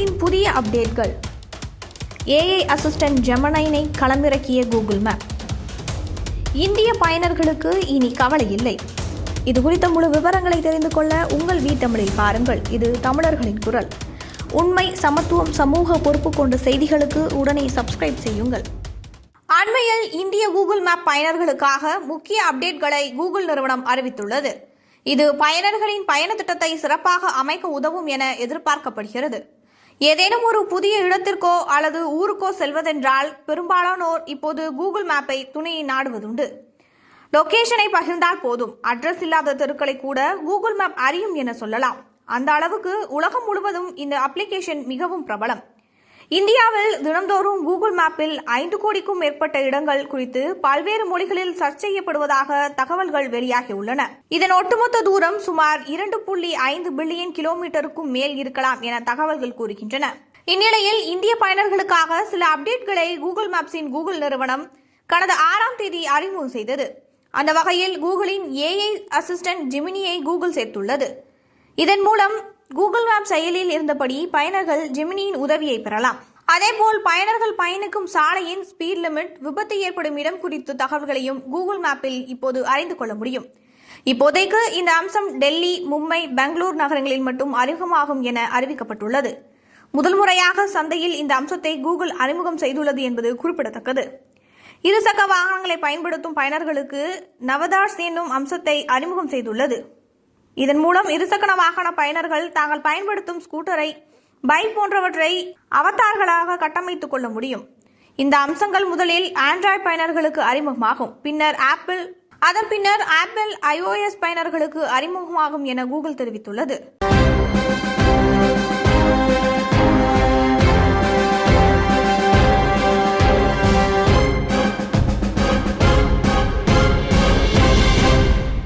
செயலியின் புதிய அப்டேட்கள். ஏஐ அசிஸ்டன்ட் ஜெமனைனை களமிறக்கிய கூகுள் மேப். இந்திய பயனர்களுக்கு இனி கவலை இல்லை. இது குறித்த முழு விவரங்களை தெரிந்து கொள்ள உங்கள் வீட்டமிழில் பாருங்கள். இது தமிழர்களின் குரல். உண்மை சமத்துவம் சமூக பொறுப்பு கொண்ட செய்திகளுக்கு உடனே சப்ஸ்கிரைப் செய்யுங்கள். அண்மையில் இந்திய கூகுள் மேப் பயனர்களுக்காக முக்கிய அப்டேட்களை கூகுள் நிறுவனம் அறிவித்துள்ளது. இது பயனர்களின் பயண திட்டத்தை சிறப்பாக அமைக்க உதவும் என எதிர்பார்க்கப்படுகிறது. ஏதேனும் ஒரு புதிய இடத்திற்கோ அல்லது ஊருக்கோ செல்வதென்றால் பெரும்பாலானோர் இப்போது கூகுள் மேப்பை துணையை நாடுவதுண்டு. லொகேஷனை பகிர்ந்தால் போதும். அட்ரஸ் இல்லாத தெருக்களை கூட கூகுள் மேப் அறியும் என சொல்லலாம். அந்த அளவுக்கு உலகம் முழுவதும் இந்த அப்ளிகேஷன் மிகவும் பிரபலம். இந்தியாவில் தினந்தோறும் கூகுள் மேப்பில் ஐந்து கோடிக்கும் மேற்பட்ட இடங்கள் குறித்து பல்வேறு மொழிகளில் சர்ச் செய்யப்படுவதாக தகவல்கள் வெளியாகியுள்ளன. இதன் ஒட்டுமொத்த தூரம் சுமார் இரண்டு புள்ளி ஐந்து பில்லியன் கிலோமீட்டருக்கும் மேல் இருக்கலாம் என தகவல்கள் கூறுகின்றன. இந்நிலையில் இந்திய பயனர்களுக்காக சில அப்டேட்களை கூகுள் மேப்ஸின் கூகுள் நிறுவனம் கடந்த ஆறாம் தேதி அறிமுகம் செய்தது. அந்த வகையில் கூகுளின் ஏஐ அசிஸ்டன்ட் ஜிமினியை கூகுள் சேர்த்துள்ளது. இதன் மூலம் கூகுள் மேப் செயலில் இருந்தபடி பயனர்கள் ஜெமினியின் உதவியை பெறலாம். அதேபோல் பயனர்கள் பயணிக்கும் சாலையின் ஸ்பீட் லிமிட் விபத்து ஏற்படும் இடம் குறித்த தகவல்களையும் கூகுள் மேப்பில் இப்போது அறிந்து கொள்ள முடியும். இப்போதைக்கு இந்த அம்சம் டெல்லி மும்பை பெங்களூர் நகரங்களில் மட்டும் அறிமுகமாகும் என அறிவிக்கப்பட்டுள்ளது. முதல் முறையாக சந்தையில் இந்த அம்சத்தை கூகுள் அறிமுகம் செய்துள்ளது என்பது குறிப்பிடத்தக்கது. இருசக்கர வாகனங்களை பயன்படுத்தும் பயனர்களுக்கு நவதாஸ் என்னும் அம்சத்தை அறிமுகம் செய்துள்ளது. இதன் மூலம் இருசக்கர வாகன பயனர்கள் தாங்கள் பயன்படுத்தும் ஸ்கூட்டரை பைக் போன்றவற்றை அவதார்களாக கட்டமைத்துக் கொள்ள முடியும். இந்த அம்சங்கள் முதலில் ஆண்ட்ராய்ட் பயனர்களுக்கு அறிமுகமாகும். பின்னர் ஆப்பிள் அதன் பின்னர் ஆப்பிள் ஐஓஎஸ் பயனர்களுக்கு அறிமுகமாகும் என கூகுள் தெரிவித்துள்ளது.